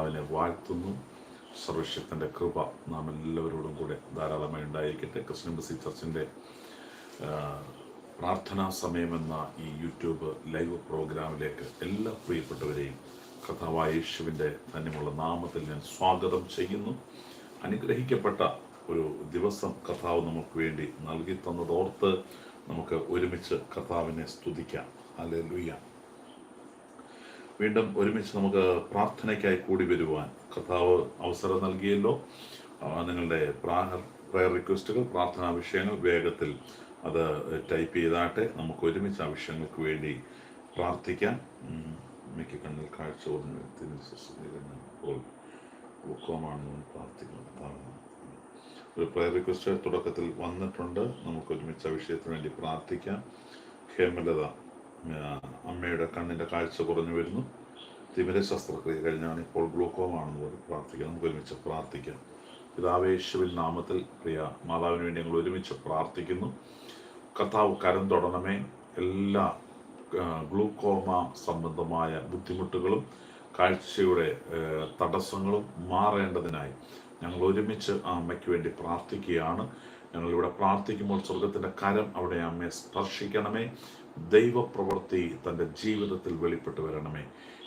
കർത്താവിനെ വാഴ്ത്തുന്നു. സർവശക്തന്റെ കൃപ നാം എല്ലാവരോടും കൂടെ ധാരാളമായി ഉണ്ടായിരിക്കട്ടെ. ക്രിസ്ത്യൻ ബസി ചർച്ചിന്റെ പ്രാർത്ഥനാ സമയമെന്ന ഈ യൂട്യൂബ് ലൈവ് പ്രോഗ്രാമിലേക്ക് എല്ലാ പ്രിയപ്പെട്ടവരെയും കഥാവായ യേശുവിന്റെ തന്നെയുള്ള നാമത്തിൽ ഞാൻ സ്വാഗതം ചെയ്യുന്നു. അനുഗ്രഹിക്കപ്പെട്ട ഒരു ദിവസം കഥാവ് നമുക്ക് വേണ്ടി നൽകി തന്നതോർത്ത് നമുക്ക് ഒരുമിച്ച് കർത്താവിനെ സ്തുതിക്കാം. അല്ലെ വീണ്ടും ഒരുമിച്ച് നമുക്ക് പ്രാർത്ഥനയ്ക്കായി കൂടി വരുവാൻ കർത്താവ് അവസരം നൽകിയല്ലോ. നിങ്ങളുടെ പ്രയർ റിക്വസ്റ്റുകൾ പ്രാർത്ഥനാ വിഷയങ്ങൾ വേഗത്തിൽ അത് ടൈപ്പ് ചെയ്താട്ടെ. നമുക്ക് ഒരുമിച്ച് ആ വിഷയങ്ങൾക്ക് വേണ്ടി പ്രാർത്ഥിക്കാം. മിക്ക കണ്ണിൽ കാഴ്ച. ഒരു പ്രയർ റിക്വസ്റ്റ് തുടക്കത്തിൽ വന്നിട്ടുണ്ട്. നമുക്ക് ഒരുമിച്ച് ആ വിഷയത്തിന് വേണ്ടി പ്രാർത്ഥിക്കാം. ഹേമലത അമ്മയുടെ കണ്ണിന്റെ കാഴ്ച കുറഞ്ഞു വരുന്നു. തിമിര ശസ്ത്രക്രിയ കഴിഞ്ഞാണ് ഇപ്പോൾ ഗ്ലൂക്കോമാണെന്ന് പ്രാർത്ഥിക്കാം. നമുക്ക് ഒരുമിച്ച് പ്രാർത്ഥിക്കാം. പിതാവേശുവിൻ നാമത്തിൽ പ്രിയ മാതാവിന് വേണ്ടി ഞങ്ങൾ ഒരുമിച്ച് പ്രാർത്ഥിക്കുന്നു. കർത്താവ് കരം തൊടണമേ. എല്ലാ ഗ്ലൂക്കോമ സംബന്ധമായ ബുദ്ധിമുട്ടുകളും കാഴ്ചയുടെ തടസ്സങ്ങളും മാറേണ്ടതിനായി ഞങ്ങൾ ഒരുമിച്ച് ആ അമ്മയ്ക്ക് വേണ്ടി പ്രാർത്ഥിക്കുകയാണ്. ഞങ്ങളിവിടെ പ്രാർത്ഥിക്കുമ്പോൾ സ്വർഗത്തിന്റെ കരം അവിടെ അമ്മയെ സ്പർശിക്കണമേ. ദൈവപ്രവൃത്തി തന്റെ ജീവിതത്തിൽ വെളിപ്പെട്ട് വരണമേ.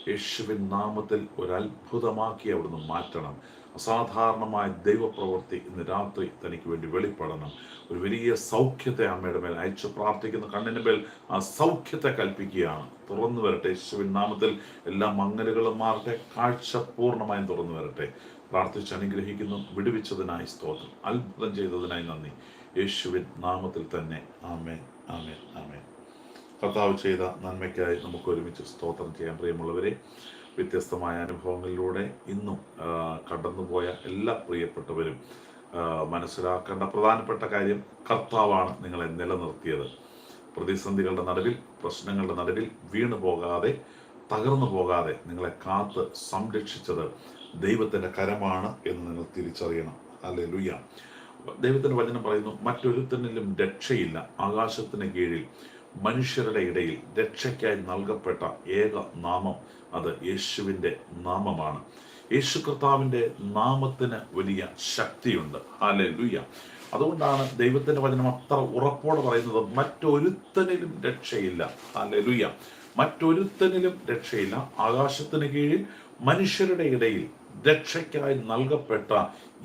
യേശുവിൻ നാമത്തിൽ ഒരത്ഭുതമാക്കി അവിടുന്ന് മാറ്റണം. അസാധാരണമായ ദൈവപ്രവൃത്തി ഇന്ന് രാത്രി തനിക്ക് വേണ്ടി വെളിപ്പെടണം. ഒരു വലിയ സൗഖ്യത്തെ അമ്മയുടെ മേൽ അയച്ചു പ്രാർത്ഥിക്കുന്ന കണ്ണിന് മേൽ ആ സൗഖ്യത്തെ കൽപ്പിക്കുകയാണ്. തുറന്നു വരട്ടെ യേശുവിൻ നാമത്തിൽ. എല്ലാ മങ്ങലുകളും മാറട്ടെ. കാഴ്ച പൂർണമായും തുറന്നു വരട്ടെ. പ്രാർത്ഥിച്ച് അനുഗ്രഹിക്കുന്നു. വിടുവിച്ചതിനായി സ്തോത്രം. അത്ഭുതം ചെയ്തതിനായി നന്ദി. യേശുവിൻ നാമത്തിൽ തന്നെ. ആമേൻ. ആമേൻ. ആമേൻ. കർത്താവ് ചെയ്ത നന്മയ്ക്കായി നമുക്ക് ഒരുമിച്ച് സ്തോത്രം ചെയ്യാൻ പ്രിയമുള്ളവരെ വ്യത്യസ്തമായ അനുഭവങ്ങളിലൂടെ ഇന്നും കടന്നുപോയ എല്ലാ പ്രിയപ്പെട്ടവരും മനസ്സിലാക്കേണ്ട പ്രധാനപ്പെട്ട കാര്യം കർത്താവാണ് നിങ്ങളെ നിലനിർത്തിയത്. പ്രതിസന്ധികളുടെ നടുവിൽ പ്രശ്നങ്ങളുടെ നടുവിൽ വീണു പോകാതെ തകർന്നു പോകാതെ നിങ്ങളെ കാത്ത് സംരക്ഷിച്ചത് ദൈവത്തിന്റെ കരമാണ് എന്ന് നിങ്ങൾ തിരിച്ചറിയണം. അല്ലെ ലുയ്യ ദൈവത്തിന്റെ വചനം പറയുന്നു മറ്റൊരുത്തനിലും രക്ഷയില്ല. ആകാശത്തിന് കീഴിൽ മനുഷ്യരുടെ ഇടയിൽ രക്ഷയ്ക്കായി നൽകപ്പെട്ട ഏക നാമം അത് യേശുവിന്റെ നാമമാണ്. യേശു കർത്താവിന്റെ നാമത്തിന് വലിയ ശക്തിയുണ്ട്. ഹാലെ അതുകൊണ്ടാണ് ദൈവത്തിന്റെ വചനം അത്ര ഉറപ്പോടെ പറയുന്നത് മറ്റൊരുത്തനിലും രക്ഷയില്ല. ഹാലെ മറ്റൊരുത്തനിലും രക്ഷയില്ല. ആകാശത്തിന് കീഴിൽ മനുഷ്യരുടെ ഇടയിൽ രക്ഷയ്ക്കായി നൽകപ്പെട്ട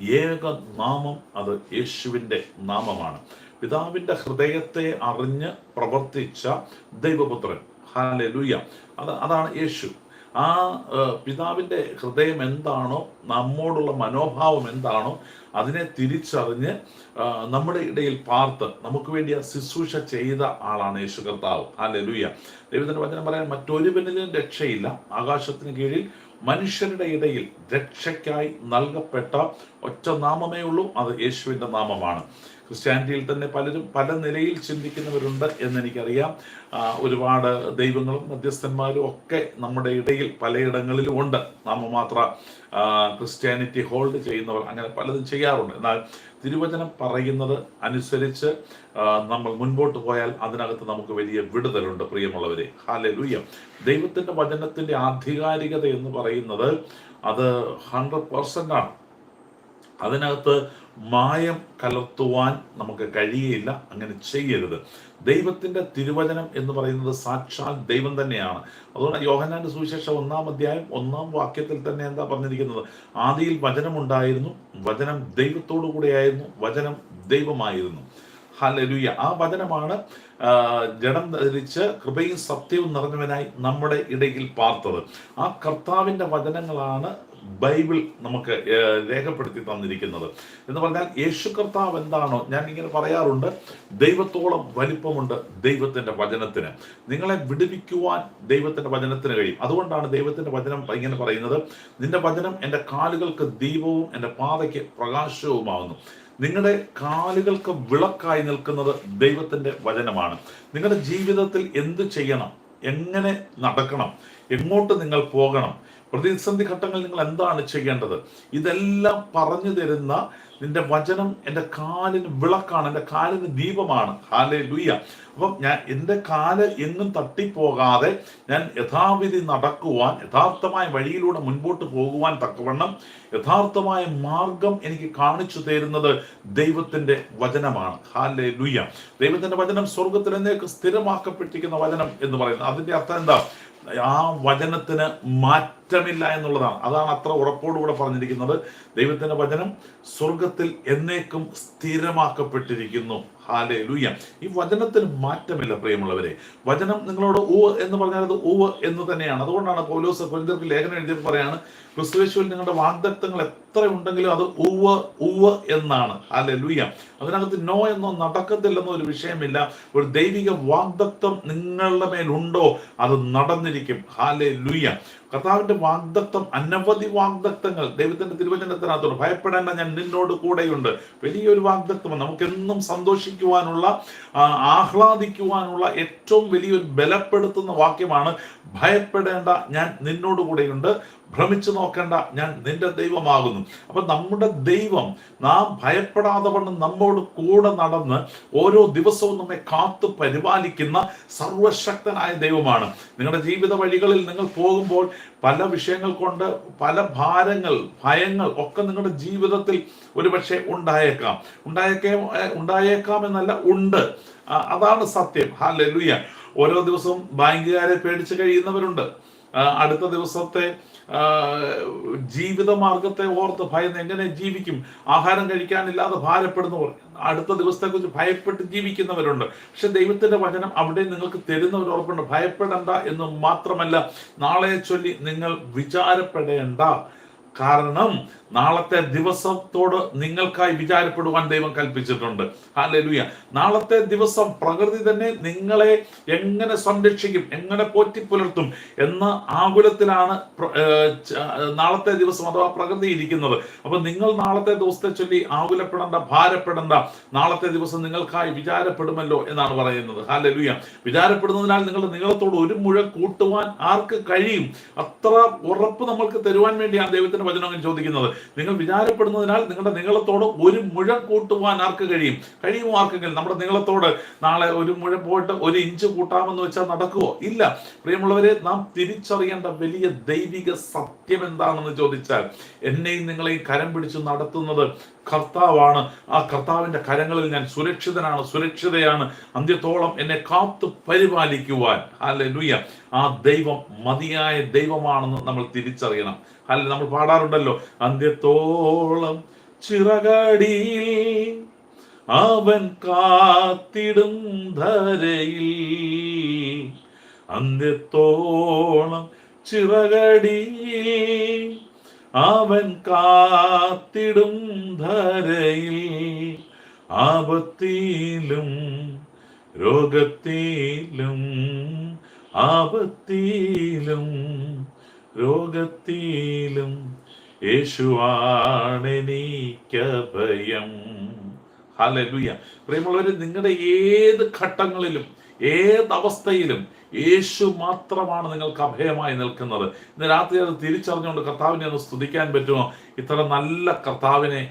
ഏക നാമം അത് യേശുവിന്റെ നാമമാണ്. പിതാവിന്റെ ഹൃദയത്തെ അറിഞ്ഞ് പ്രവർത്തിച്ച ദൈവപുത്രൻ. ഹാലലുയ അത് അതാണ് യേശു. ആ പിതാവിന്റെ ഹൃദയം എന്താണോ നമ്മോടുള്ള മനോഭാവം എന്താണോ അതിനെ തിരിച്ചറിഞ്ഞ് നമ്മുടെ ഇടയിൽ പാർത്ത് നമുക്ക് വേണ്ടി ആ ശുശ്രൂഷ ചെയ്ത ആളാണ് യേശു കർത്താവ്. ആ ലലുയ ദൈവത്തിന്റെ വചനം പറയാൻ മറ്റൊരുവനിലും രക്ഷയില്ല. ആകാശത്തിന് കീഴിൽ മനുഷ്യരുടെ ഇടയിൽ രക്ഷയ്ക്കായി നൽകപ്പെട്ട ഒറ്റ നാമമേ ഉള്ളൂ. അത് യേശുവിന്റെ നാമമാണ്. ക്രിസ്ത്യാനിറ്റിയിൽ തന്നെ പലരും പല നിലയിൽ ചിന്തിക്കുന്നവരുണ്ട് എന്നെനിക്കറിയാം. ഒരുപാട് ദൈവങ്ങളും മധ്യസ്ഥന്മാരും ഒക്കെ നമ്മുടെ ഇടയിൽ പലയിടങ്ങളിലും ഉണ്ട്. നാമമാത്ര മാത്രം ക്രിസ്ത്യാനിറ്റി ഹോൾഡ് ചെയ്യുന്നവർ അങ്ങനെ പലതും ചെയ്യാറുണ്ട്. എന്നാൽ തിരുവചനം പറയുന്നത് അനുസരിച്ച് നമ്മൾ മുൻപോട്ട് പോയാൽ അതിനകത്ത് നമുക്ക് വലിയ വിടുതലുണ്ട് പ്രിയമുള്ളവരെ. ഹാലെ ലൂയ്യ ദൈവത്തിന്റെ വചനത്തിന്റെ ആധികാരികത എന്ന് പറയുന്നത് അത് ഹൺഡ്രഡ് പെർസെന്റ് ആണ്. അതിനകത്ത് മായം കലർത്തുവാൻ നമുക്ക് കഴിയില്ല അങ്ങനെ ചെയ്യരുത്. ദൈവത്തിന്റെ തിരുവചനം എന്ന് പറയുന്നത് സാക്ഷാൽ ദൈവം തന്നെയാണ്. അതുകൊണ്ട് യോഹനാന്റെ സുവിശേഷം ഒന്നാം അധ്യായം ഒന്നാം വാക്യത്തിൽ തന്നെ എന്താ പറഞ്ഞിരിക്കുന്നത്? ആദിയിൽ വചനമുണ്ടായിരുന്നു വചനം ദൈവത്തോടു കൂടെയായിരുന്നു വചനം ദൈവമായിരുന്നു. ഹല്ലേലൂയ. ആ വചനമാണ് ജഡം ധരിച്ച് കൃപയും സത്യവും നിറഞ്ഞവനായി നമ്മുടെ ഇടയിൽ പാർത്തത്. ആ കർത്താവിന്റെ വചനങ്ങളാണ് ബൈബിൾ നമുക്ക് രേഖപ്പെടുത്തി തന്നിരിക്കുന്നത്. എന്ന് പറഞ്ഞാൽ യേശു കർത്താവ് എന്താണോ ഞാൻ ഇങ്ങനെ പറയാറുണ്ട് ദൈവത്തോളം വലിപ്പമുണ്ട് ദൈവത്തിന്റെ വചനത്തിന്. നിങ്ങളെ വിടുവിക്കുവാൻ ദൈവത്തിന്റെ വചനത്തിന് കഴിയും. അതുകൊണ്ടാണ് ദൈവത്തിന്റെ വചനം ഇങ്ങനെ പറയുന്നത് നിന്റെ വചനം എന്റെ കാലുകൾക്ക് ദീപവും എന്റെ പാതയ്ക്ക് പ്രകാശവുമാകുന്നു നിങ്ങളുടെ കാലുകൾക്ക് വിളക്കായി നിൽക്കുന്നത് ദൈവത്തിന്റെ വചനമാണ്. നിങ്ങളുടെ ജീവിതത്തിൽ എന്ത് ചെയ്യണം? എങ്ങനെ നടക്കണം? എങ്ങോട്ട് നിങ്ങൾ പോകണം? പ്രതിസന്ധി ഘട്ടങ്ങളിൽ നിങ്ങൾ എന്താണ് ചെയ്യേണ്ടത്? ഇതെല്ലാം പറഞ്ഞു തരുന്ന നിന്റെ വചനം എന്റെ കാലിന് വിളക്കാണ് എന്റെ കാലിന് ദീപമാണ്. ഹാലെ ലുയ്യ അപ്പം ഞാൻ എന്റെ കാൽ എങ്ങും തട്ടിപ്പോകാതെ ഞാൻ യഥാവിധി നടക്കുവാൻ യഥാർത്ഥമായ വഴിയിലൂടെ മുൻപോട്ട് പോകുവാൻ തക്കവണ്ണം യഥാർത്ഥമായ മാർഗം എനിക്ക് കാണിച്ചു തരുന്നത് ദൈവത്തിന്റെ വചനമാണ്. ഹാലെ ലുയ്യ ദൈവത്തിന്റെ വചനം സ്വർഗത്തിൽ എന്നേക്ക് സ്ഥിരമാക്കപ്പെട്ടിരിക്കുന്ന വചനം എന്ന് പറയുന്നത്. അതിന്റെ അർത്ഥം എന്താ? ആ വചനത്തിന് മാറ്റമില്ല എന്നുള്ളതാണ്. അതാണ് അത്ര ഉറപ്പോടുകൂടെ പറഞ്ഞിരിക്കുന്നത്. ദൈവത്തിന്റെ വചനം സ്വർഗത്തിൽ എന്നേക്കും സ്ഥിരമാക്കപ്പെട്ടിരിക്കുന്നു. ഹാലേ ലൂയ ഈ വചനത്തിന് മാറ്റമില്ല പ്രിയമുള്ളവരെ. വചനം നിങ്ങളോട് ഊവ് എന്ന് പറഞ്ഞാൽ അത് ഊവ് എന്ന് തന്നെയാണ്. അതുകൊണ്ടാണ് പൗലോസ് കൊരിന്തർക്ക് ലേഖനം എഴുതിയത് പറയാണ് ക്രിസ്തുവേശുവിൽ നിങ്ങളുടെ വാഗ്ദത്തങ്ങൾ എത്ര ഉണ്ടെങ്കിലും അത് ഉവ്വ് ഉവ്വ് എന്നാണ്. ഹാലേ ലൂയ അതിനകത്ത് നോ എന്നോ നടക്കത്തില്ലെന്നോ ഒരു വിഷയമില്ല. ഒരു ദൈവിക വാഗ്ദത്വം നിങ്ങളുടെ മേലുണ്ടോ അത് നടന്നിരിക്കും. ഹാലെ ലൂയ കർത്താവിന്റെ വാഗ്ദത്വം അനവധി വാഗ്ദത്തങ്ങൾ. ദൈവത്തിന്റെ തിരുവചനത്തിനകത്തോട് ഭയപ്പെടേണ്ട ഞാൻ നിന്നോട് കൂടെയുണ്ട്. വലിയൊരു വാഗ്ദത്വം നമുക്കെന്നും സന്തോഷിക്കുവാനുള്ള ആഹ്ലാദിക്കുവാനുള്ള ഏറ്റവും വലിയൊരു ബലപ്പെടുത്തുന്ന വാക്യമാണ് ഭയപ്പെടേണ്ട ഞാൻ നിന്നോട് കൂടെയുണ്ട്. ഭ്രമിച്ചു നോക്കേണ്ട ഞാൻ നിന്റെ ദൈവമാകുന്നു. അപ്പൊ നമ്മുടെ ദൈവം നാം ഭയപ്പെടാതെ വണ്ണം നമ്മോട് കൂടെ നടന്ന് ഓരോ ദിവസവും നമ്മെ കാത്തു പരിപാലിക്കുന്ന സർവശക്തനായ ദൈവമാണ്. നിങ്ങളുടെ ജീവിത വഴികളിൽ നിങ്ങൾ പോകുമ്പോൾ പല വിഷയങ്ങൾ കൊണ്ട് പല ഭാരങ്ങൾ ഭയങ്ങൾ ഒക്കെ നിങ്ങളുടെ ജീവിതത്തിൽ ഒരുപക്ഷെ ഉണ്ടായേക്കാം. ഉണ്ടായേക്കേ ഉണ്ടായേക്കാം എന്നല്ല ഉണ്ട്. അതാണ് സത്യം. ഹാലലുയ ഓരോ ദിവസവും ബാങ്കുകാരെ പേടിച്ച് കഴിയുന്നവരുണ്ട്. അടുത്ത ദിവസത്തെ ആ, ജീവിത മാർഗത്തെ ഓർത്ത് ഭയന്ന് എങ്ങനെ ജീവിക്കും? ആഹാരം കഴിക്കാനില്ലാതെ ഭാരപ്പെടുന്നവർ അടുത്ത ദിവസത്തെക്കുറിച്ച് ഭയപ്പെട്ട് ജീവിക്കുന്നവരുണ്ട്. പക്ഷെ ദൈവത്തിന്റെ വചനം അവിടെ നിങ്ങൾക്ക് തരുന്ന ഒരു ഉറപ്പുണ്ട്. ഭയപ്പെടേണ്ട എന്ന് മാത്രമല്ല നാളെ ചൊല്ലി നിങ്ങൾ വിചാരപ്പെടേണ്ട. കാരണം നാളത്തെ ദിവസത്തോട് നിങ്ങൾക്കായി വിചാരപ്പെടുവാൻ ദൈവം കൽപ്പിച്ചിട്ടുണ്ട്. ഹാലലുയ നാളത്തെ ദിവസം പ്രകൃതി തന്നെ നിങ്ങളെ എങ്ങനെ സംരക്ഷിക്കും എങ്ങനെ പോറ്റി പുലർത്തും എന്ന ആകുലത്തിലാണ് നാളത്തെ ദിവസം അഥവാ പ്രകൃതി ഇരിക്കുന്നത്. അപ്പൊ നിങ്ങൾ നാളത്തെ ദിവസത്തെ ചൊല്ലി ആകുലപ്പെടേണ്ട ഭാരപ്പെടേണ്ട. നാളത്തെ ദിവസം നിങ്ങൾക്കായി വിചാരപ്പെടുമല്ലോ എന്നാണ് പറയുന്നത്. ഹാലലുയ വിചാരപ്പെടുന്നതിനാൽ നിങ്ങളുടെ നീളത്തോട് ഒരു മുഴ കൂട്ടുവാൻ ആർക്ക് കഴിയും? അത്ര ഉറപ്പ് നമ്മൾക്ക് തരുവാൻ വേണ്ടിയാണ് ദൈവത്തിന്റെ വചനം അങ്ങനെ ചോദിക്കുന്നത്. നിങ്ങൾ വിചാരപ്പെടുന്നതിനാൽ നിങ്ങളുടെ നീളത്തോട് ഒരു മുഴം കൂട്ടുവാൻ ആർക്ക് കഴിയും? കഴിയുമോ ആർക്കെങ്കിലും? നമ്മുടെ നീളത്തോട് നാളെ ഒരു മുഴം പോയിട്ട് ഒരു ഇഞ്ച് കൂട്ടാമെന്ന് വെച്ചാൽ നടക്കുമോ ഇല്ല. പ്രിയമുള്ളവരെ നാം തിരിച്ചറിയേണ്ട വലിയ ദൈവിക സത്യം എന്താണെന്ന് ചോദിച്ചാൽ എന്നെയും നിങ്ങളെയും കരം പിടിച്ചു നടത്തുന്നത് കർത്താവാണ്. ആ കർത്താവിന്റെ കരങ്ങളിൽ ഞാൻ സുരക്ഷിതനാണ് സുരക്ഷിതയാണ്. അന്ത്യത്തോളം എന്നെ കാത്തു പരിപാലിക്കുവാൻ. അല്ലെ ആ ദൈവം മതിയായ ദൈവമാണെന്ന് നമ്മൾ തിരിച്ചറിയണം. അല്ലെ നമ്മൾ പാടാറുണ്ടല്ലോ. അന്ത്യത്തോളം ചിറകടിയിൽ അവൻ കാത്തിടും ധരയിൽ. അന്ത്യത്തോളം ചിറകടിയിൽ അവൻ കാത്തിടും ധരയിൽ ആപത്തിയിലും രോഗത്തിലും ആപത്തിലും രോഗത്തിലും. യേശുവാണെനിക്കഭയം ഹല്ലേലൂയ. പ്രിയമുള്ളവര് നിങ്ങളുടെ ഏത് ഘട്ടങ്ങളിലും ഏത് അവസ്ഥയിലും യേശു മാത്രമാണ് നിങ്ങൾക്ക് അഭയമായി നിൽക്കുന്നത്. ഇന്ന് രാത്രി അത് തിരിച്ചറിഞ്ഞുകൊണ്ട് കർത്താവിനെ ഒന്ന് സ്തുതിക്കാൻ പറ്റുമോ? ഇത്ര നല്ല കർത്താവിനെ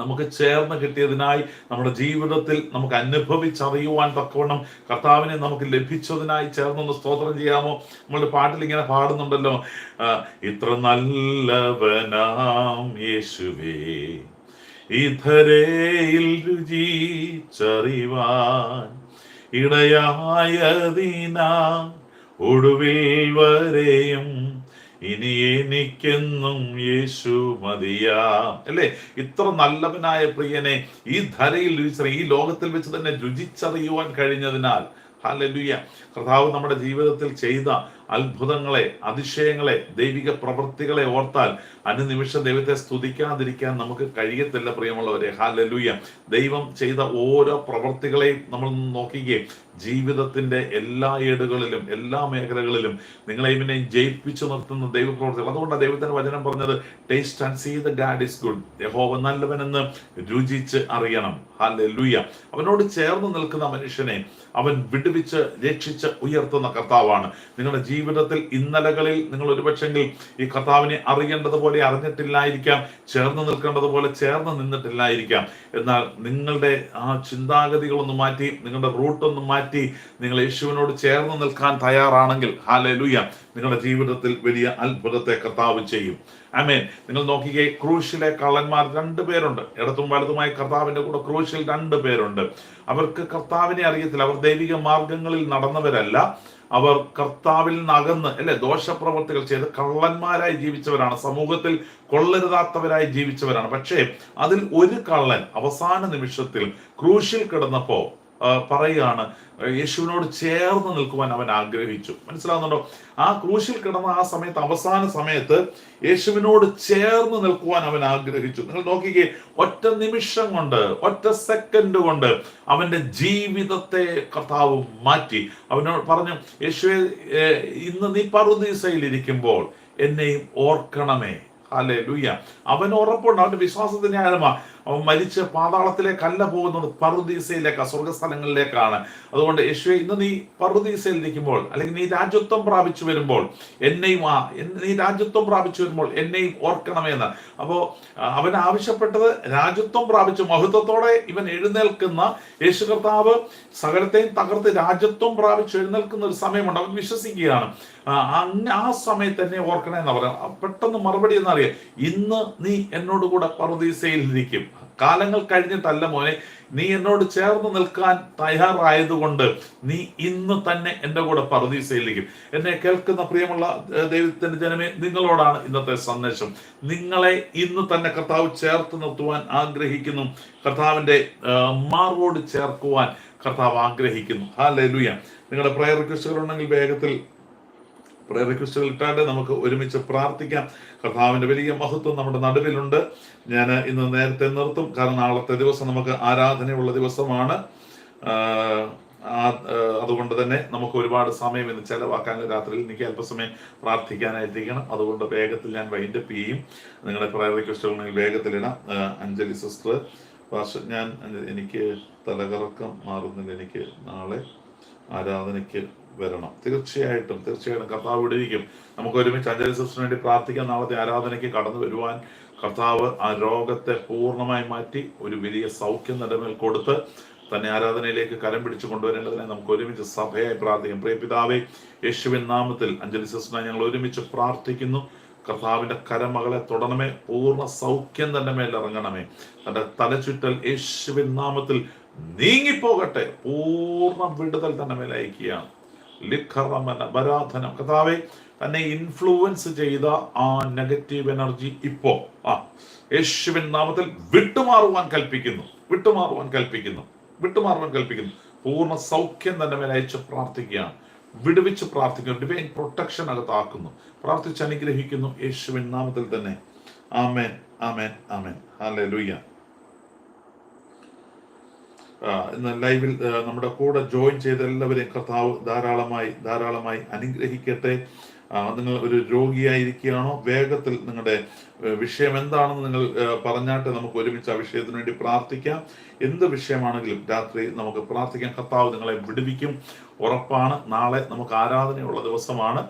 നമുക്ക് ചേർന്ന് കിട്ടിയതിനായി നമ്മുടെ ജീവിതത്തിൽ നമുക്ക് അനുഭവിച്ചറിയുവാൻ തക്കവണ്ണം കർത്താവിനെ നമുക്ക് ലഭിച്ചതിനായി ചേർന്നൊന്ന് സ്തോത്രം ചെയ്യാമോ? നമ്മളുടെ പാട്ടിൽ ഇങ്ങനെ പാടുന്നുണ്ടല്ലോ. ഇത്ര നല്ലവനാം യേശുവേ ഇധരയിൽ രുചിച്ചറിവാൻ ഇടയായതിനാ ഒടുവിൽ വരെയും ഇനി എനിക്കെന്നും യേശു മതിയാം. അല്ലേ? ഇത്ര നല്ലവനായ പ്രിയനെ ഈ ധരയിൽ ഈ ലോകത്തിൽ വെച്ച് തന്നെ രുചിച്ചറിയുവാൻ കഴിഞ്ഞതിനാൽ ഹല്ലേലൂയ കർത്താവ് നമ്മുടെ ജീവിതത്തിൽ ചെയ്ത അത്ഭുതങ്ങളെ അതിശയങ്ങളെ ദൈവിക പ്രവൃത്തികളെ ഓർത്താൽ അനുനിമിഷം ദൈവത്തെ സ്തുതിക്കാതിരിക്കാൻ നമുക്ക് കഴിയത്തില്ല പ്രിയമുള്ളവരെ. ഹാലലൂയ ദൈവം ചെയ്ത ഓരോ പ്രവൃത്തികളെയും നമ്മൾ നോക്കുകയും ജീവിതത്തിന്റെ എല്ലാ ഏടുകളിലും എല്ലാ മേഖലകളിലും നിങ്ങളെ ഇവനെ ജയിപ്പിച്ചു നിർത്തുന്ന ദൈവപ്രവർത്തികൾ അതുകൊണ്ടാണ് ദൈവത്തിന്റെ വചനം പറഞ്ഞത് taste and see the God is good യഹോവ നല്ലവനെന്ന് രുചിച്ച് അറിയണം. ഹാലലൂയ അവനോട് ചേർന്ന് നിൽക്കുന്ന മനുഷ്യനെ അവൻ വിടുവിച്ച് രക്ഷിച്ച് ഉയർത്തുന്ന കർത്താവാണ്. നിങ്ങളുടെ ജീവിതത്തിൽ ഇന്നലകളിൽ നിങ്ങൾ ഒരുപക്ഷെങ്കിൽ ഈ കർത്താവിനെ അറിയേണ്ടതുപോലെ അറിഞ്ഞിട്ടില്ലായിരിക്കാം ചേർന്ന് നിൽക്കേണ്ടതുപോലെ ചേർന്ന് നിന്നിട്ടില്ലായിരിക്കാം. എന്നാൽ നിങ്ങളുടെ ആ ചിന്താഗതികളൊന്ന് മാറ്റി നിങ്ങളുടെ റൂട്ടൊന്ന് മാറ്റി നിങ്ങൾ യേശുവിനോട് ചേർന്ന് നിൽക്കാൻ തയ്യാറാണെങ്കിൽ ഹാലലുയ നിങ്ങളുടെ ജീവിതത്തിൽ വലിയ അത്ഭുതത്തെ കർത്താവ് ചെയ്യും. ആമേൻ. നിങ്ങൾ നോക്കിക്കേ ക്രൂശിലെ കള്ളന്മാർ രണ്ട് പേരുണ്ട്. ഇടത്തും വലതുമായി കർത്താവിന്റെ കൂടെ ക്രൂശിൽ രണ്ട് പേരുണ്ട്. അവർക്ക് കർത്താവിനെ അറിയത്തില്ല. അവർ ദൈവിക മാർഗങ്ങളിൽ നടന്നവരല്ല. അവർ കർത്താവിൽ നിന്ന് അകന്ന് അല്ലെ? ദോഷപ്രവർത്തികൾ ചെയ്ത് കള്ളന്മാരായി ജീവിച്ചവരാണ്. സമൂഹത്തിൽ കൊള്ളരുതാത്തവരായി ജീവിച്ചവരാണ്. പക്ഷേ അതിൽ ഒരു കള്ളൻ അവസാന നിമിഷത്തിൽ ക്രൂശിൽ കിടന്നപ്പോ പറയുകയാണ്. യേശുവിനോട് ചേർന്ന് നിൽക്കുവാൻ അവൻ ആഗ്രഹിച്ചു. മനസ്സിലാകുന്നുണ്ടോ ആ ക്രൂശിൽ കിടന്ന ആ സമയത്ത് അവസാന സമയത്ത് യേശുവിനോട് ചേർന്ന് നിൽക്കുവാൻ അവൻ ആഗ്രഹിച്ചു. നിങ്ങൾ നോക്കിക്കേ ഒറ്റ നിമിഷം കൊണ്ട് ഒറ്റ സെക്കൻഡ് കൊണ്ട് അവന്റെ ജീവിതത്തെ കർത്താവ് മാറ്റി. അവനോട് പറഞ്ഞു യേശുവെ ഇന്ന് നീ പറുദീസയിൽ ഇരിക്കുമ്പോൾ എന്നെയും ഓർക്കണമേ. അല്ലെ ലൂയ്യ അവൻ ഉറപ്പുണ്ട് അവന്റെ വിശ്വാസത്തിന്റെ ആഴമാ. അവൻ മരിച്ച് പാതാളത്തിലേക്കല്ല പോകുന്നത് പറുദീസയിലേക്കാണ് സ്വർഗസ്ഥലങ്ങളിലേക്കാണ് അതുകൊണ്ട് യേശുവെ ഇന്ന് നീ പറുദീസയിൽ നിൽക്കുമ്പോൾ അല്ലെങ്കിൽ നീ രാജ്യത്വം പ്രാപിച്ചു വരുമ്പോൾ എന്നെയും ആ നീ രാജ്യത്വം പ്രാപിച്ചു വരുമ്പോൾ എന്നെയും ഓർക്കണമെന്ന്. അപ്പോ ആ, അവൻ ആവശ്യപ്പെട്ടത് രാജ്യത്വം പ്രാപിച്ച് മഹത്വത്തോടെ ഇവൻ എഴുന്നേൽക്കുന്ന യേശു കർത്താവ് സകലത്തെയും തകർത്ത് രാജ്യത്വം പ്രാപിച്ച് എഴുന്നേൽക്കുന്ന ഒരു സമയമുണ്ട്. അവൻ വിശ്വസിക്കുകയാണ്. ആ, സമയത്ത് എന്നെ ഓർക്കണേ എന്ന് പറയാം പെട്ടെന്ന് മറുപടി എന്നറിയാം ഇന്ന് നീ എന്നോട് കൂടെ പറുദീസയിൽ ഇരിക്കും കാലങ്ങൾ കഴിഞ്ഞിട്ടല്ല മോനെ. നീ എന്നോട് ചേർന്ന് നിൽക്കാൻ തയ്യാറായതുകൊണ്ട് നീ ഇന്ന് തന്നെ എന്റെ കൂടെ പറുദീസയിലിരിക്കും എന്നെ കേൾക്കുന്ന പ്രിയമുള്ള ദൈവത്തിന്റെ ജനമേ നിങ്ങളോടാണ് ഇന്നത്തെ സന്ദേശം. നിങ്ങളെ ഇന്ന് തന്നെ കർത്താവ് ചേർത്ത് നിർത്തുവാൻ ആഗ്രഹിക്കുന്നു. കർത്താവിന്റെ മാർവോട് ചേർക്കുവാൻ കർത്താവ് ആഗ്രഹിക്കുന്നു. ഹാ ലലുയ നിങ്ങളുടെ പ്രയർ റിക്വസ്റ്റുകൾ ഉണ്ടെങ്കിൽ വേഗത്തിൽ പ്രയർ ഇട്ടാണ്ട് നമുക്ക് ഒരുമിച്ച് പ്രാർത്ഥിക്കാം. കർത്താവിന്റെ വലിയ മഹത്വം നമ്മുടെ നടുവിലുണ്ട്. ഞാൻ ഇന്ന് നേരത്തെ നിർത്തും. കാരണം നാളത്തെ ദിവസം നമുക്ക് ആരാധനയുള്ള ദിവസമാണ്. അതുകൊണ്ട് തന്നെ നമുക്ക് ഒരുപാട് സമയം ഇന്ന് ചെലവാക്കാൻ രാത്രിയിൽ എനിക്ക് അല്പസമയം പ്രാർത്ഥിക്കാനായിരിക്കണം. അതുകൊണ്ട് വേഗത്തിൽ ഞാൻ വൈൻഡ് അപ്പ് ചെയ്യും. നിങ്ങളുടെ പ്രയർ റിക്വസ്റ്റുകൾ വേഗത്തിലിടാം അഞ്ജലി സിസ്റ്റർ പാർശ്വ ഞാൻ എനിക്ക് തലകറക്കം മാറുന്നില്ല. എനിക്ക് നാളെ ആരാധനയ്ക്ക് വരണം. തീർച്ചയായിട്ടും തീർച്ചയായിട്ടും കർത്താവ് വിടിയിരിക്കും നമുക്ക് ഒരുമിച്ച് അഞ്ജലി സിസ്റ്ററിന് വേണ്ടി പ്രാർത്ഥിക്കാം. നാളത്തെ ആരാധനയ്ക്ക് കടന്നു വരുവാൻ കർത്താവ് ആ രോഗത്തെ പൂർണമായി മാറ്റി ഒരു വലിയ സൗഖ്യം നിലമേൽ കൊടുത്ത് തന്നെ ആരാധനയിലേക്ക് കരം പിടിച്ചു കൊണ്ടുവരേണ്ടതിനെ നമുക്ക് ഒരുമിച്ച് സഭയായി പ്രാർത്ഥിക്കാം. പ്രിയ പിതാവേ യേശുവിൻ നാമത്തിൽ അഞ്ജലി സിസ്റ്ററിനെ ഞങ്ങൾ ഒരുമിച്ച് പ്രാർത്ഥിക്കുന്നു. കർത്താവിന്റെ കരമകളെ തുടരണമേ പൂർണ സൗഖ്യം തന്നെ മേലിറങ്ങണമേ തന്റെ തലചുറ്റൽ യേശുവിൻ നാമത്തിൽ നീങ്ങിപ്പോകട്ടെ. പൂർണ വിടുതൽ തന്നെ മേൽ അയക്കുകയാണ് ലിഖറമന ബരാധനം കഥാവെ തന്നെ ഇൻഫ്ലുവൻസ് ചെയ്ത ആ നെഗറ്റീവ് എനർജി ഇപ്പോ ആ യേശുവിൻ നാമത്തിൽ വിട്ടുമാറുവാൻ കൽപ്പിക്കുന്നു വിട്ടുമാറുവാൻ കൽപ്പിക്കുന്നു വിട്ടുമാറുവാൻ കൽപ്പിക്കുന്നു. പൂർണ സൗഖ്യം തന്നെ മേലെ അയച്ച് പ്രാർത്ഥിക്കുകയാണ്. വിടുവിച്ച് പ്രാർത്ഥിക്കുന്നു ഡിവൈൻ പ്രൊട്ടക്ഷൻ അകത്താക്കുന്നു. പ്രാർത്ഥിച്ച് അനുഗ്രഹിക്കുന്നു യേശുവിൻ നാമത്തിൽ തന്നെ. ആമേൻ ആമേൻ ആമേൻ. ഹാലേ ആ, ഇന്ന് ലൈവിൽ നമ്മുടെ കൂടെ ജോയിൻ ചെയ്ത എല്ലാവരെയും കർത്താവ് ധാരാളമായി ധാരാളമായി അനുഗ്രഹിക്കട്ടെ. നിങ്ങൾ ഒരു രോഗിയായിരിക്കുകയാണോ? വേഗത്തിൽ നിങ്ങളുടെ വിഷയം എന്താണെന്ന് നിങ്ങൾ പറഞ്ഞാട്ട്. നമുക്ക് ഒരുമിച്ച് ആ വിഷയത്തിന് വേണ്ടി പ്രാർത്ഥിക്കാം. എന്ത് വിഷയമാണെങ്കിലും രാത്രി നമുക്ക് പ്രാർത്ഥിക്കാം. കർത്താവ് നിങ്ങളെ വിടുവിക്കും. ഉറപ്പാണ്. നാളെ നമുക്ക് ആരാധനയുള്ള ദിവസമാണ്.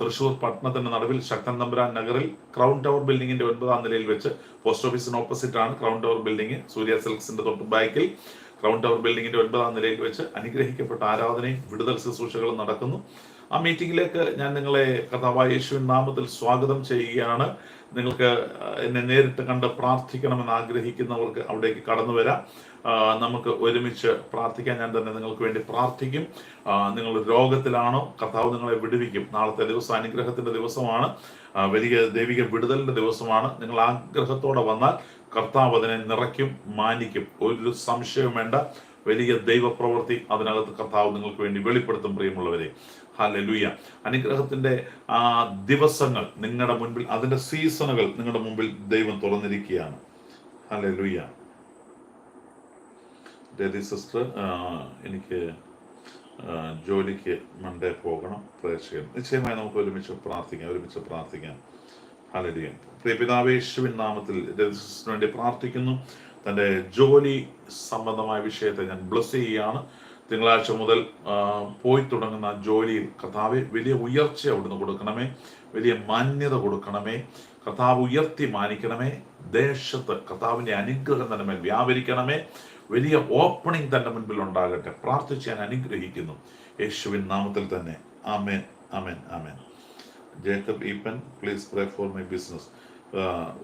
തൃശൂർ പട്ടണത്തിന്റെ നടുവിൽ ശക്തൻ തമ്പുരാൻ നഗറിൽ ക്രൗൺ ടവർ ബിൽഡിങ്ങിന്റെ ഒൻപതാം നിലയിൽ വെച്ച് പോസ്റ്റ് ഓഫീസിന് ഓപ്പോസിറ്റ് ആണ് ക്രൗൺ ടവർ ബിൽഡിംഗ് സൂര്യ സിൽക്സിന്റെ തൊട്ട് ബാക്കിൽ. ക്രൗൺ ടവർ ബിൽഡിങ്ങിന്റെ ഒൻപതാം നിലയിൽ വെച്ച് അനുഗ്രഹിക്കപ്പെട്ട ആരാധനയും വിടുതൽ ശുശ്രൂഷകളും നടക്കുന്നു. ആ മീറ്റിംഗിലേക്ക് ഞാൻ നിങ്ങളെ കഥാവായ യേശുവിൻ നാമത്തിൽ സ്വാഗതം ചെയ്യുകയാണ്. നിങ്ങൾക്ക് എന്നെ നേരിട്ട് കണ്ട് പ്രാർത്ഥിക്കണമെന്ന് ആഗ്രഹിക്കുന്നവർക്ക് അവിടേക്ക് കടന്നു വരാം. നമുക്ക് ഒരുമിച്ച് പ്രാർത്ഥിക്കാൻ ഞാൻ തന്നെ നിങ്ങൾക്ക് വേണ്ടി പ്രാർത്ഥിക്കും. നിങ്ങൾ രോഗത്തിലാണോ കർത്താവ് നിങ്ങളെ വിടുവിക്കും. നാളത്തെ ദിവസം അനുഗ്രഹത്തിന്റെ ദിവസമാണ്. വലിയ ദൈവിക വിടുതലിന്റെ ദിവസമാണ്. നിങ്ങൾ ആഗ്രഹത്തോടെ വന്നാൽ കർത്താവ് അതിനെ നിറയ്ക്കും മാനിക്കും. ഒരു സംശയം വേണ്ട. വലിയ ദൈവപ്രവൃത്തി അതിനകത്ത് കർത്താവ് നിങ്ങൾക്ക് വേണ്ടി വെളിപ്പെടുത്തും പ്രിയമുള്ളവരെ. ഹല്ലേലൂയ. അനുഗ്രഹത്തിന്റെ ആ ദിവസങ്ങൾ നിങ്ങളുടെ മുൻപിൽ അതിന്റെ സീസണുകൾ നിങ്ങളുടെ മുമ്പിൽ ദൈവം തുറന്നിരിക്കുകയാണ്. ഹല്ലേലൂയ. രതി സിസ്റ്റർ എനിക്ക് ജോലിക്ക് മണ്ടേ പോകണം പ്രേക്ഷകൻ. നിശ്ചയമായി നമുക്ക് ഒരുമിച്ച് പ്രാർത്ഥിക്കാം ഒരുമിച്ച് പ്രാർത്ഥിക്കാം. യേശുവിൻ നാമത്തിൽ വേണ്ടി പ്രാർത്ഥിക്കുന്നു. തന്റെ ജോലി സംബന്ധമായ വിഷയത്തെ ഞാൻ ബ്ലസ് ചെയ്യുകയാണ്. തിങ്കളാഴ്ച മുതൽ പോയി തുടങ്ങുന്ന ജോലിയിൽ കർത്താവ് വലിയ ഉയർച്ച അവിടുന്ന് കൊടുക്കണമേ. വലിയ മാന്യത കൊടുക്കണമേ. കർത്താവ് ഉയർത്തി മാനിക്കണമേ. ദേശത്ത് കർത്താവിന്റെ അനുഗ്രഹം തന്നെ മേൽ വ്യാപരിക്കണമേ. വലിയ ഓപ്പണിംഗ് തന്റെ മുൻപിൽ ഉണ്ടാകട്ടെ. പ്രാർത്ഥിച്ച് ഞാൻ അനുഗ്രഹിക്കുന്നു. യേശുവിൻ നാമത്തിൽ തന്നെ. ആമേൻ ആമേൻ ആമേൻ. Jacob Eapen please pray for my business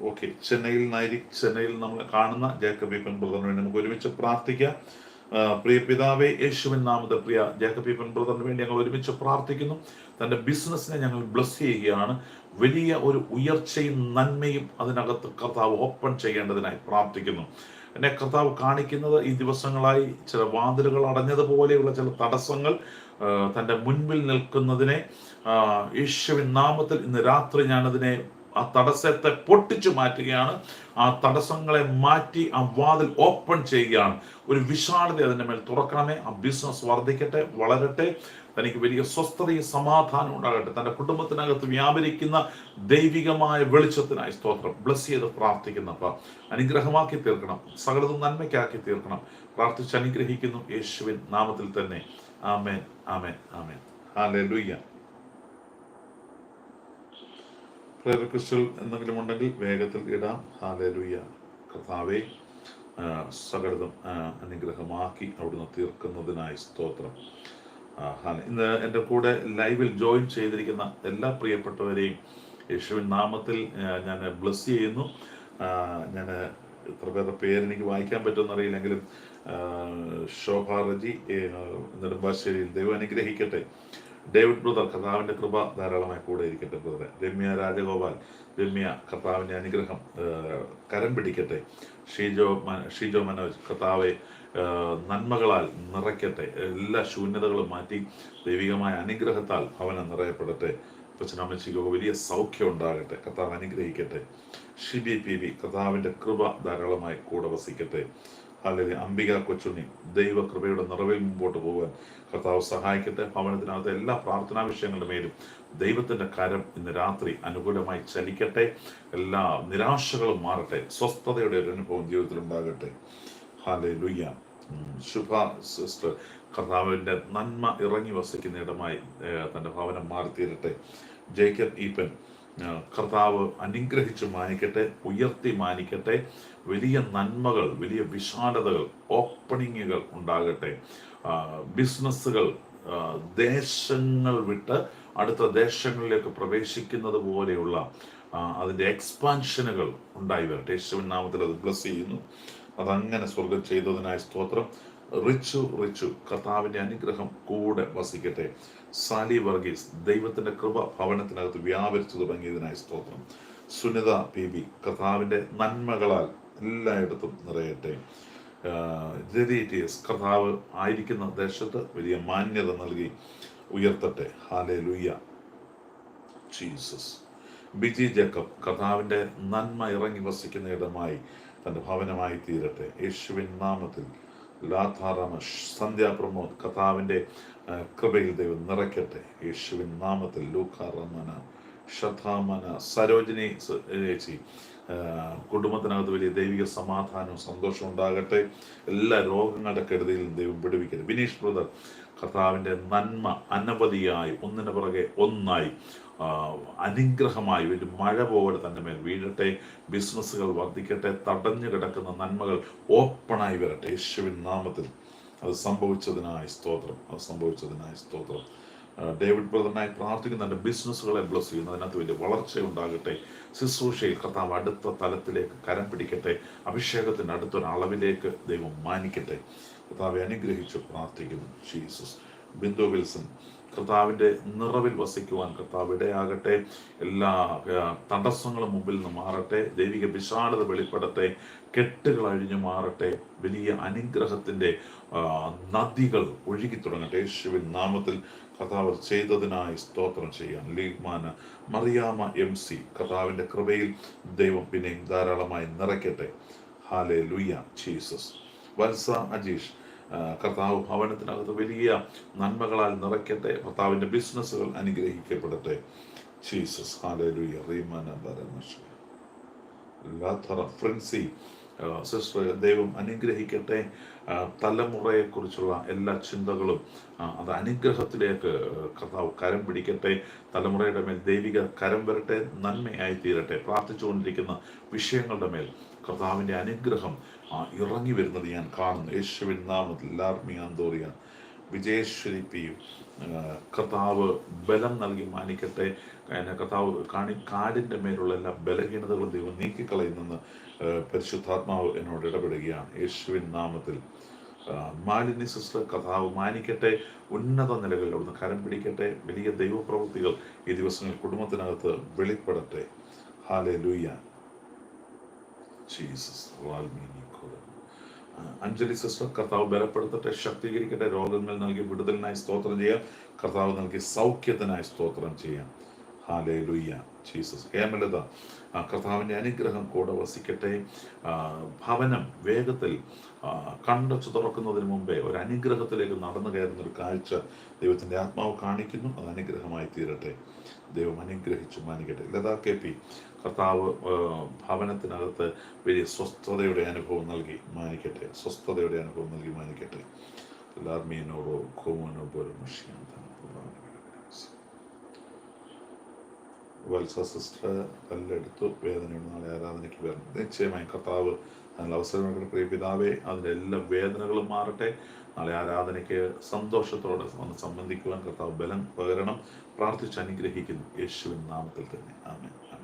okay ചെന്നൈയിൽ നിന്നായിരിക്കും ചെന്നൈയിൽ നമ്മൾ കാണുന്ന ജേക്കബ് ഈപ്പൻ ബ്രദറിന് വേണ്ടി നമുക്ക് ഒരുമിച്ച് പ്രാർത്ഥിക്കാം. പ്രിയ പിതാവേ യേശുവിൻ നാമത്തെ പ്രിയ ജേക്കബ് ഈപ്പൻ ബ്രദറിന് വേണ്ടി ഞങ്ങൾ ഒരുമിച്ച് പ്രാർത്ഥിക്കുന്നു. തന്റെ ബിസിനസ്സിനെ ഞങ്ങൾ ബ്ലസ് ചെയ്യുകയാണ്. വലിയ ഒരു ഉയർച്ചയും നന്മയും അതിനകത്ത് കർത്താവ് ഓപ്പൺ ചെയ്യേണ്ടതിനായി പ്രാർത്ഥിക്കുന്നു. എന്നെ കർത്താവ് കാണിക്കുന്നത് ഈ ദിവസങ്ങളായി ചില വാതിലുകൾ അടഞ്ഞതുപോലെയുള്ള ചില തടസ്സങ്ങൾ തന്റെ മുൻപിൽ നിൽക്കുന്നതിനെ യേശുവിൻ നാമത്തിൽ ഇന്ന് രാത്രി ഞാനതിനെ ആ തടസ്സത്തെ പൊട്ടിച്ചു മാറ്റുകയാണ്. ആ തടസ്സങ്ങളെ മാറ്റി ആ വാതിൽ ഓപ്പൺ ചെയ്യുകയാണ്. ഒരു വിശാലത അതിന്റെ മേൽ തുറക്കണമേ. ആ ബിസിനസ് വർദ്ധിക്കട്ടെ വളരട്ടെ. തനിക്ക് വലിയ സ്വസ്ഥതയും സമാധാനം ഉണ്ടാകട്ടെ. തന്റെ കുടുംബത്തിനകത്ത് വ്യാപരിക്കുന്ന ദൈവികമായ വെളിച്ചത്തിനായി സ്തോത്രം. ബ്ലസ് ചെയ്ത് പ്രാർത്ഥിക്കുന്ന അപ്പം. അനുഗ്രഹമാക്കി തീർക്കണം. സകലതും നന്മയ്ക്കാക്കി തീർക്കണം. പ്രാർത്ഥിച്ച് അനുഗ്രഹിക്കുന്നു യേശുവിൻ നാമത്തിൽ തന്നെ. ആമേൻ ആമേൻ ആമേൻ. ഹാലൂയ്യ പ്രേയർ റിക്വസ്റ്റുകൾ എന്തെങ്കിലും ഉണ്ടെങ്കിൽ വേഗത്തിൽ ഇടാം. ഹാലൂയ്യ കർത്താവെ സകലതും അനുഗ്രഹമാക്കി അവിടുന്ന് തീർക്കുന്നതിനായി സ്തോത്രം. ഇന്ന് എന്റെ കൂടെ ലൈവിൽ ജോയിൻ ചെയ്തിരിക്കുന്ന എല്ലാ പ്രിയപ്പെട്ടവരെയും യേശുവിൻ നാമത്തിൽ ഞാൻ ബ്ലസ് ചെയ്യുന്നു. ഞാൻ എത്ര പേരുടെ പേര് എനിക്ക് വായിക്കാൻ പറ്റുമെന്ന് അറിയില്ലെങ്കിലും ആ, ശോഭ റജി ഏ, നെടുമ്പാശ്ശേരിയിൽ ദൈവം അനുഗ്രഹിക്കട്ടെ. ഡേവിഡ് ബ്രദർ കർത്താവിന്റെ കൃപ ധാരാളമായി കൂടെ ഇരിക്കട്ടെ ബ്രദറെ. രമ്യ രാജഗോപാൽ രമ്യ കർത്താവിന്റെ അനുഗ്രഹം കരം പിടിക്കട്ടെ. ഷീജോ ഷീജോ മനോജ് കർത്താവെ നന്മകളാൽ നിറയ്ക്കട്ടെ. എല്ലാ ശൂന്യതകളും മാറ്റി ദൈവികമായ അനുഗ്രഹത്താൽ ഭവനം നിറയപ്പെടട്ടെ. അച്ഛനമ്മച്ചിക്ക് വലിയ സൗഖ്യം ഉണ്ടാകട്ടെ. കർത്താവ് അനുഗ്രഹിക്കട്ടെ. ഷിബി പി ബി കർത്താവിന്റെ കൃപ ധാരാളമായി കൂടെ വസിക്കട്ടെ. അല്ലെങ്കിൽ അംബിക കൊച്ചുണ്ണി ദൈവ കൃപയുടെ നിറവിൽ മുമ്പോട്ട് പോകാൻ കർത്താവ് സഹായിക്കട്ടെ. ഭവനത്തിനകത്ത് എല്ലാ പ്രാർത്ഥനാ വിഷയങ്ങളുടെ മേലും ദൈവത്തിന്റെ കരം ഇന്ന് രാത്രി അനുകൂലമായി ചലിക്കട്ടെ. എല്ലാ നിരാശകളും മാറട്ടെ. സ്വസ്ഥതയുടെ ഒരു അനുഭവം ജീവിതത്തിൽ ഉണ്ടാകട്ടെ. ഹാലേ ലുയ്യ ശുഭ സിസ്റ്റർ. കർത്താവിന്റെ നന്മ ഇറങ്ങി വസിക്കുന്ന ഇടമായി തന്റെ ഭവനം മാറിത്തീരട്ടെ. ജേക്കബ് ഈപ്പൻ കർത്താവ് അനുഗ്രഹിച്ച് മാനിക്കട്ടെ ഉയർത്തി മാനിക്കട്ടെ. വലിയ നന്മകൾ വലിയ വിശാലതകൾ ഓപ്പണിങ്ങുകൾ ഉണ്ടാകട്ടെ. ബിസിനസ്സുകൾ ദേശങ്ങൾ വിട്ട് അടുത്ത ദേശങ്ങളിലേക്ക് പ്രവേശിക്കുന്നത് പോലെയുള്ള അതിന്റെ എക്സ്പാൻഷനുകൾ ഉണ്ടായി വരട്ടെ. യേശുവിൻ നാമത്തിൽ അത് ബ്ലസ് ചെയ്യുന്നു. അതങ്ങനെ സ്വർഗം ചെയ്തതിനായ സ്തോത്രം. റിച്ചു റിച്ചു കർത്താവിന്റെ അനുഗ്രഹം കൂടെ വസിക്കട്ടെ. സാലി വർഗീസ് ദൈവത്തിന്റെ കൃപ ഭവനത്തിനകത്ത് വ്യാപരിച്ചു തുടങ്ങിയതിനായ സ്തോത്രം. സുനിത പി ബി കർത്താവിന്റെ നന്മകളാൽ എല്ലായിടത്തും നിറയട്ടെ കർത്താവ് ആയിരിക്കുന്ന ദേശത്ത് വലിയ മാന്യത നൽകി ഉയർത്തട്ടെ. ഹാലേ ലുയ്യ ജീസസ് ബിജി ജേക്കബ് കർത്താവിന്റെ നന്മ ഇറങ്ങി വസിക്കുന്ന ഇടമായി തന്റെ ഭവനമായി തീരട്ടെ. യേശുവിൻ നാമത്തിൽ ലാഥാറാമ സന്ധ്യ പ്രമോദ് കർത്താവിന്റെ കൃപയിൽ ദൈവം നിറയ്ക്കട്ടെ. യേശുവിൻ നാമത്തിൽ ലൂക്കാറമന ഷഥാമന സരോജിനി ചേച്ചി കുടുംബത്തിനകത്ത് വലിയ ദൈവിക സമാധാനവും സന്തോഷവും ഉണ്ടാകട്ടെ. എല്ലാ രോഗങ്ങളുടെ കെടുതിയിലും ദൈവം വിടുവിക്കരുത് ബിനീഷ് ബ്രദർ കർത്താവിന്റെ നന്മ അനവധിയായി ഒന്നിനു പുറകെ ഒന്നായി അനുഗ്രഹമായി ഒരു മഴ പോലെ തന്നെ മേൽ വീഴട്ടെ. ബിസിനസ്സുകൾ വർദ്ധിക്കട്ടെ. തടഞ്ഞു കിടക്കുന്ന നന്മകൾ ഓപ്പണായി വരട്ടെ. യേശുവിൻ നാമത്തിൽ അത് സംഭവിച്ചതിനായി സ്തോത്രം. അത് സംഭവിച്ചതിനായി സ്തോത്രം. ഡേവിഡ് ബ്രദറിനായി പ്രാർത്ഥിക്കുന്നുണ്ട്. ബിസിനസ്സുകളെ ബ്ലസ് ചെയ്യുന്നു. അതിനകത്ത് വലിയ വളർച്ച ഉണ്ടാകട്ടെ ശുശ്രൂഷയിൽ കർത്താവ് അടുത്ത തലത്തിലേക്ക് കരം പിടിക്കട്ടെ. അഭിഷേകത്തിന് അടുത്തൊരു അളവിലേക്ക് ദൈവം മാനിക്കട്ടെ. കർത്താവെ അനുഗ്രഹിച്ച് പ്രാർത്ഥിക്കുന്നു. ജീസസ്. ബിന്ദു വിൽസൺ കർത്താവിന്റെ നിറവിൽ വസിക്കുവാൻ കർത്താവ് ഇടയാകട്ടെ. എല്ലാ തടസ്സങ്ങളും മുമ്പിൽ നിന്ന് മാറട്ടെ. ദൈവിക വിശാലത വെളിപ്പെടട്ടെ. കെട്ടുകൾ അഴിഞ്ഞു മാറട്ടെ. വലിയ അനുഗ്രഹത്തിന്റെ നദികൾ ഒഴുകി തുടങ്ങട്ടെ. യേശുവിൻ നാമത്തിൽ കർത്താവ് ചെയ്തതിനായി സ്തോത്രം ചെയ്യാൻ. ലീഗ്മാന മറിയാമ എം സി കർത്താവിന്റെ കൃപയിൽ ദൈവം പിന്നെയും ധാരാളമായി നിറയ്ക്കട്ടെ. Hallelujah Jesus Valsa Ajeesh കർത്താവ് ഭവനത്തിനകത്ത് വലിയ നന്മകളാൽ നിറയ്ക്കട്ടെ. കർത്താവിന്റെ ബിസിനസ്സുകൾ അനുഗ്രഹിക്കപ്പെടട്ടെ. ജീസസ് ഹാലേ ലുയ റീമാന ബരമഷ ലാഥറ സിസ്റ്റർ ദൈവം അനുഗ്രഹിക്കട്ടെ. തലമുറയെക്കുറിച്ചുള്ള എല്ലാ ചിന്തകളും അത് അനുഗ്രഹത്തിലേക്ക് കർത്താവ് കരം പിടിക്കട്ടെ. തലമുറയുടെ മേൽ ദൈവിക കരം വരട്ടെ. നന്മയായി തീരട്ടെ. പ്രാർത്ഥിച്ചുകൊണ്ടിരിക്കുന്ന വിഷയങ്ങളുടെ മേൽ കർത്താവിന്റെ അനുഗ്രഹം ഇറങ്ങി വരുന്നത് ഞാൻ കാണുന്നു. യേശുവിൻ നാമത്തിൽ ലാർമിയാന്തോറിയ വിജയേശ്വരി പി കർത്താവ് ബലം നൽകി മാനിക്കട്ടെ. കർത്താവ് കാണി കാടിന്റെ മേലുള്ള എല്ലാ ബലഹീനതകളും ദൈവം നീക്കിക്കളയുന്നെന്ന് പരിശുദ്ധാത്മാവ് എന്നോട് ഇടപെടുകയാണ്. യേശുവിൻ നാമത്തിൽ. മാലിന്യ സിസ്റ്റർ കഥാവ് മാനിക്കട്ടെ. ഉന്നത നിലകളിൽ അവിടുന്ന് കരം പിടിക്കട്ടെ. വലിയ ദൈവപ്രവൃത്തികൾ ഈ ദിവസങ്ങളിൽ കുടുംബത്തിനകത്ത് വെളിപ്പെടട്ടെ. Hallelujah Jesus Anjali sister കർത്താവ് ബലപ്പെടുത്തട്ടെ ശക്തീകരിക്കട്ടെ രോഗങ്ങൾ നൽകി വിടുതലിനായി സ്തോത്രം ചെയ്യാം. കർത്താവ് നൽകി സൗഖ്യത്തിനായി സ്തോത്രം ചെയ്യാം. ഹാലേ ലുയ്യ ജീസസ് ഹേമലത കർത്താവിന്റെ അനുഗ്രഹം കൂടെ വസിക്കട്ടെ. ഭവനം വേഗത്തിൽ കണ്ടച്ചു തുറക്കുന്നതിന് മുമ്പേ ഒരു അനുഗ്രഹത്തിലേക്ക് നടന്നു കയറുന്ന ഒരു കാഴ്ച ദൈവത്തിന്റെ ആത്മാവ് കാണിക്കുന്നു. അത് അനുഗ്രഹമായി തീരട്ടെ. ദൈവം അനുഗ്രഹിച്ചു മാനിക്കട്ടെ. ലതാ കെ പി കർത്താവ് ഭവനത്തിനകത്ത് വലിയ സ്വസ്ഥതയുടെ അനുഭവം നൽകി മാനിക്കട്ടെ. സ്വസ്ഥതയുടെ അനുഭവം നൽകി മാനിക്കട്ടെ. ലാർമീനോടോ കോമനോ പോലും വത്സ സിസ്റ്റർ കല്ലെടുത്തു വേദനയുണ്ട് നാളെ ആരാധനയ്ക്ക് വരണം. നിശ്ചയമായും കർത്താവ് അതിനുള്ള അവസരം നൽകട്ടെ. പ്രിയ പിതാവേ അതിന്റെ എല്ലാ വേദനകളും മാറട്ടെ. നാളെ ആരാധനയ്ക്ക് സന്തോഷത്തോടെ വന്ന് സംബന്ധിക്കുവാൻ കർത്താവ് ബലം പകരണം. പ്രാർത്ഥിച്ച് അനുഗ്രഹിക്കുന്നു. യേശുവിൻ നാമത്തിൽ തന്നെ. ആമേൻ.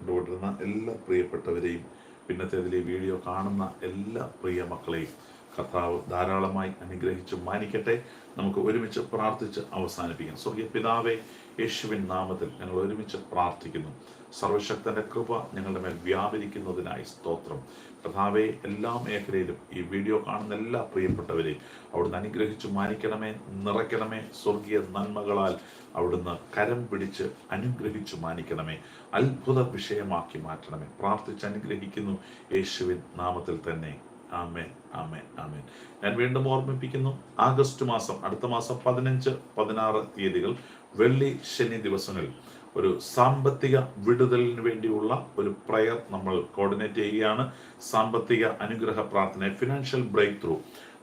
കണ്ടുകൊണ്ടിരുന്ന എല്ലാ പ്രിയപ്പെട്ടവരെയും പിന്നത്തേതിൽ ഈ വീഡിയോ കാണുന്ന എല്ലാ പ്രിയ മക്കളെയും കർത്താവ് ധാരാളമായി അനുഗ്രഹിച്ച് മാനിക്കട്ടെ. നമുക്ക് ഒരുമിച്ച് പ്രാർത്ഥിച്ച് അവസാനിപ്പിക്കാം. സ്വർഗീയ പിതാവേ യേശുവിൻ നാമത്തിൽ ഞങ്ങൾ ഒരുമിച്ച് പ്രാർത്ഥിക്കുന്നു. സർവശക്തന്റെ കൃപ ഞങ്ങളുടെ മേൽ വ്യാപരിക്കുന്നതിനായി സ്തോത്രം. കഥാവെ എല്ലാ മേഖലയിലും ഈ വീഡിയോ കാണുന്ന എല്ലാ പ്രിയപ്പെട്ടവരെയും അവിടുന്ന് അനുഗ്രഹിച്ച് മാനിക്കണമേ നിറയ്ക്കണമേ സ്വർഗീയ നന്മകളാൽ അവിടുന്ന് കരം പിടിച്ച് അനുഗ്രഹിച്ചു മാനിക്കണമേ അത്ഭുത വിഷയമാക്കി മാറ്റണമേ. പ്രാർത്ഥിച്ച് അനുഗ്രഹിക്കുന്നു യേശുവിൻ നാമത്തിൽ തന്നെ. ആമേൻ ആമേൻ ആമേൻ. ഞാൻ വീണ്ടും ഓർമ്മിപ്പിക്കുന്നു ആഗസ്റ്റ് മാസം അടുത്ത മാസം പതിനഞ്ച് പതിനാറ് തീയതികൾ വെള്ളി ശനി ദിവസങ്ങളിൽ ഒരു സാമ്പത്തിക വിടുതലിന് വേണ്ടിയുള്ള ഒരു പ്രയർ നമ്മൾ കോർഡിനേറ്റ് ചെയ്യുകയാണ്. സാമ്പത്തിക അനുഗ്രഹ പ്രാർത്ഥന ഫിനാൻഷ്യൽ ബ്രേക്ക് ത്രൂ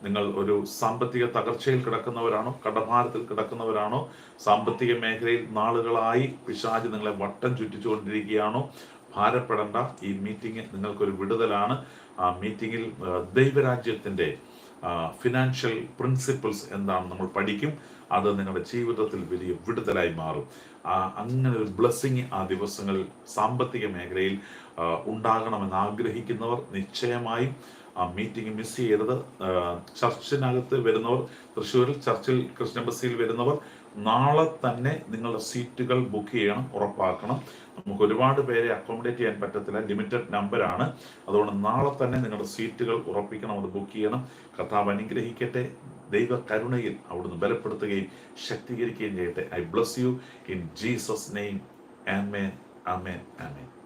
നിങ്ങൾ ഒരു സാമ്പത്തിക തകർച്ചയിൽ കിടക്കുന്നവരാണോ കടഭാരത്തിൽ കിടക്കുന്നവരാണോ സാമ്പത്തിക മേഖലയിൽ നാളുകളായി പിശാജ് നിങ്ങളെ വട്ടം ചുറ്റിച്ചുകൊണ്ടിരിക്കുകയാണോ ഭാരപ്പെടേണ്ട ഈ മീറ്റിംഗ് നിങ്ങൾക്കൊരു വിടുതലാണ്. ആ മീറ്റിംഗിൽ ദൈവരാജ്യത്തിന്റെ ഫിനാൻഷ്യൽ പ്രിൻസിപ്പിൾസ് എന്താണ് നമ്മൾ പഠിക്കും അത് നിങ്ങളുടെ ജീവിതത്തിൽ വലിയ വിടുതലായി മാറും. അങ്ങനെ ഒരു ബ്ലെസ്സിങ് ആ ദിവസങ്ങളിൽ സാമ്പത്തിക മേഖലയിൽ ഉണ്ടാകണമെന്ന് ആഗ്രഹിക്കുന്നവർ നിശ്ചയമായും ആ മീറ്റിംഗ് മിസ് ചെയ്യരുത്. ചർച്ചിനകത്ത് വരുന്നവർ തൃശ്ശൂരിൽ ചർച്ചിൽ കൃഷ്ണബസ്സിയിൽ വരുന്നവർ നാളെ തന്നെ നിങ്ങളുടെ സീറ്റുകൾ ബുക്ക് ചെയ്യണം ഉറപ്പാക്കണം. നമുക്ക് ഒരുപാട് പേരെ അക്കോമഡേറ്റ് ചെയ്യാൻ പറ്റത്തില്ല. ലിമിറ്റഡ് നമ്പർ ആണ്. അതുകൊണ്ട് നാളെ തന്നെ നിങ്ങളുടെ സീറ്റുകൾ ഉറപ്പിക്കണം അത് ബുക്ക് ചെയ്യണം. കർത്താവ് അനുഗ്രഹിക്കട്ടെ. ദൈവ കരുണയിൽ അവിടുന്ന് ബലപ്പെടുത്തുകയും ശക്തീകരിക്കുകയും ചെയ്യട്ടെ. I bless you in Jesus name amen amen amen